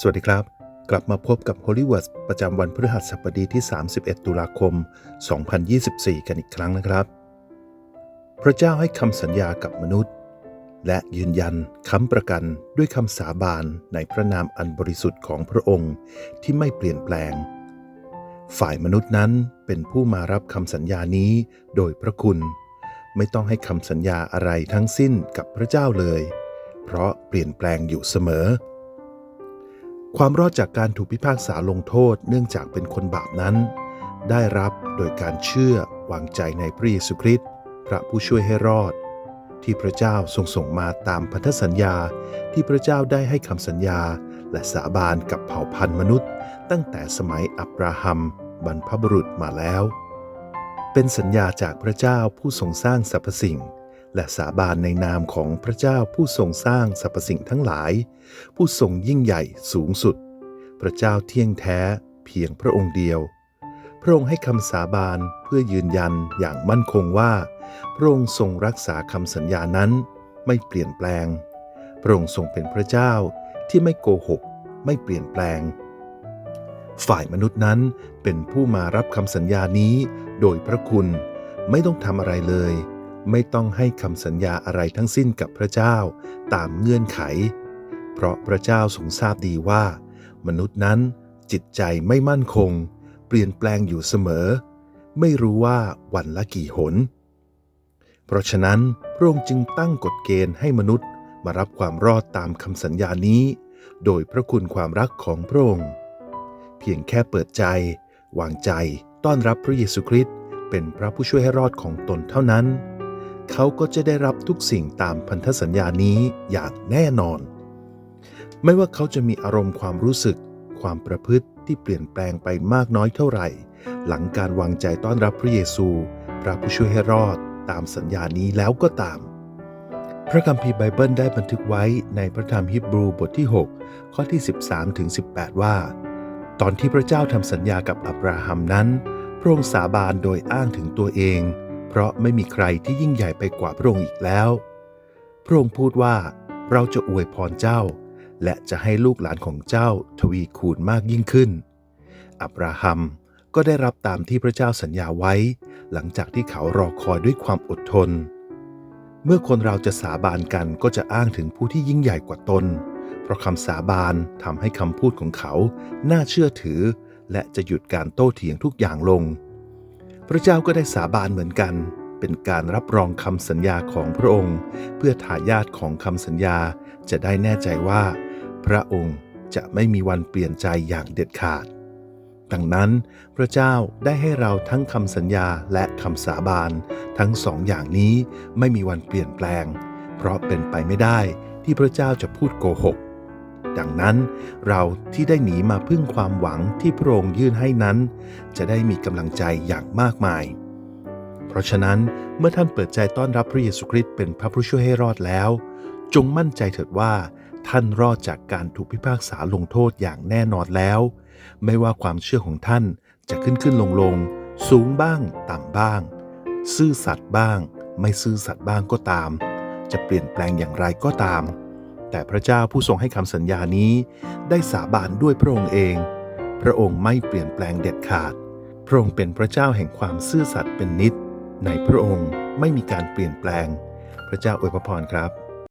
สวัสดีครับ กลับมาพบกับ Holy Words ประจำวันพฤหัสบดีที่ 31 ตุลาคม 2024 กันอีกครั้งนะครับ พระเจ้าให้คำสัญญากับมนุษย์ และยืนยันค้ำประกันด้วยคำสาบานในพระนามอันบริสุทธิ์ของพระองค์ที่ไม่เปลี่ยนแปลง ฝ่ายมนุษย์นั้นเป็นผู้มารับคำสัญญานี้โดยพระคุณ ไม่ต้องให้คำสัญญาอะไรทั้งสิ้นกับพระเจ้าเลย เพราะเปลี่ยนแปลงอยู่เสมอ ความรอดจากการถูกพิพากษาลงโทษเนื่องจากเป็นคนบาปนั้น ได้รับโดยการเชื่อวางใจในพระเยซูคริสต์พระผู้ช่วยให้รอด ที่พระเจ้าทรงส่งมาตามพันธสัญญาที่พระเจ้าได้ให้คำสัญญา และสาบานกับเผ่าพันธุ์มนุษย์ ตั้งแต่สมัยอับราฮัมบรรพบุรุษมาแล้ว เป็นสัญญาจากพระเจ้าผู้ทรงสร้างสรรพสิ่ง และสาบานในนามของพระเจ้าผู้ทรงสร้างสรรพสิ่งทั้งหลาย ผู้ทรงยิ่งใหญ่สูงสุด พระเจ้าเที่ยงแท้เพียงพระองค์เดียว พระองค์ให้คำสาบานเพื่อยืนยันอย่างมั่นคงว่า พระองค์ทรงรักษาคำสัญญานั้นไม่เปลี่ยนแปลง พระองค์ทรงเป็นพระเจ้าที่ไม่โกหก ไม่เปลี่ยนแปลง ฝ่ายมนุษย์นั้นเป็นผู้มารับคำสัญญานี้โดยพระคุณไม่ต้องทำอะไรเลย ไม่ต้องให้คำสัญญาอะไรทั้งสิ้นกับพระเจ้าตามเงื่อนไข เพราะพระเจ้าทรงทราบดีว่า มนุษย์นั้นจิตใจไม่มั่นคง เปลี่ยนแปลงอยู่เสมอ ไม่รู้ว่าวันละกี่หน เพราะฉะนั้นพระองค์จึงตั้งกฎเกณฑ์ให้มนุษย์มารับความรอดตามคำสัญญานี้ โดยพระคุณความรักของพระองค์ เพียงแค่เปิดใจ วางใจต้อนรับพระเยซูคริสต์เป็นพระผู้ช่วยให้รอดของตนเท่านั้น เขาก็จะได้รับทุกสิ่งตามพันธสัญญานี้อย่างแน่นอน ไม่ว่าเขาจะมีอารมณ์ความรู้สึก ความประพฤติที่เปลี่ยนแปลงไปมากน้อยเท่าไหร่ หลังการวางใจต้อนรับพระเยซู พระผู้ช่วยให้รอดตามสัญญานี้แล้วก็ตาม พระคัมภีร์ไบเบิลได้บันทึกไว้ในพระธรรมฮีบรูบทที่ 6 ข้อที่ 13ถึง18 ว่า ตอนที่พระเจ้าทำสัญญากับอับราฮัมนั้น พระองค์สาบานโดยอ้างถึงตัวเอง เพราะไม่มีใครที่ยิ่งใหญ่ไปกว่าพระองค์อีกแล้ว พระองค์พูดว่าเราจะอวยพรเจ้า และจะให้ลูกหลานของเจ้าทวีคูณมากยิ่งขึ้น อับราฮัมก็ได้รับตามที่พระเจ้าสัญญาไว้ หลังจากที่เขารอคอยด้วยความอดทน เมื่อคนเราจะสาบานกันก็จะอ้างถึงผู้ที่ยิ่งใหญ่กว่าตน เพราะคำสาบานทำให้คำพูดของเขา น่าเชื่อถือ และจะหยุดการโต้เถียงทุกอย่างลง พระเจ้าก็ได้สาบานเหมือนกัน เป็นการรับรองคำสัญญาของพระองค์ เพื่อทายาทของคำสัญญาจะได้แน่ใจว่า พระองค์จะไม่มีวันเปลี่ยนใจอย่างเด็ดขาด ดังนั้นพระเจ้าได้ให้เราทั้งคำสัญญาและคำสาบานทั้งสองอย่างนี้ไม่มีวันเปลี่ยนแปลง เพราะเป็นไปไม่ได้ที่พระเจ้าจะพูดโกหก ดังนั้นเราที่ได้หนีมาพึ่งความหวังที่พระองค์ยื่นให้นั้น จะได้มีกำลังใจอย่างมากมาย เพราะฉะนั้นเมื่อท่านเปิดใจต้อนรับพระเยซูคริสต์เป็นพระผู้ช่วยให้รอดแล้ว จงมั่นใจเถิดว่า ท่านรอดจากการถูกพิพากษาลงโทษอย่างแน่นอนแล้ว ไม่ว่าความเชื่อของท่านจะขึ้นขึ้นลงลงสูงบ้าง ต่ำบ้าง ซื่อสัตย์บ้าง ไม่ซื่อสัตย์บ้างก็ตาม จะเปลี่ยนแปลงอย่างไรก็ตาม แต่พระเจ้าผู้ทรงให้คำสัญญานี้ได้สาบานด้วยพระองค์เอง พระองค์ไม่เปลี่ยนแปลงเด็ดขาด พระองค์เป็นพระเจ้าแห่งความซื่อสัตย์เป็นนิจในพระองค์ไม่มีการเปลี่ยนแปลง พระเจ้าอวยพรครับ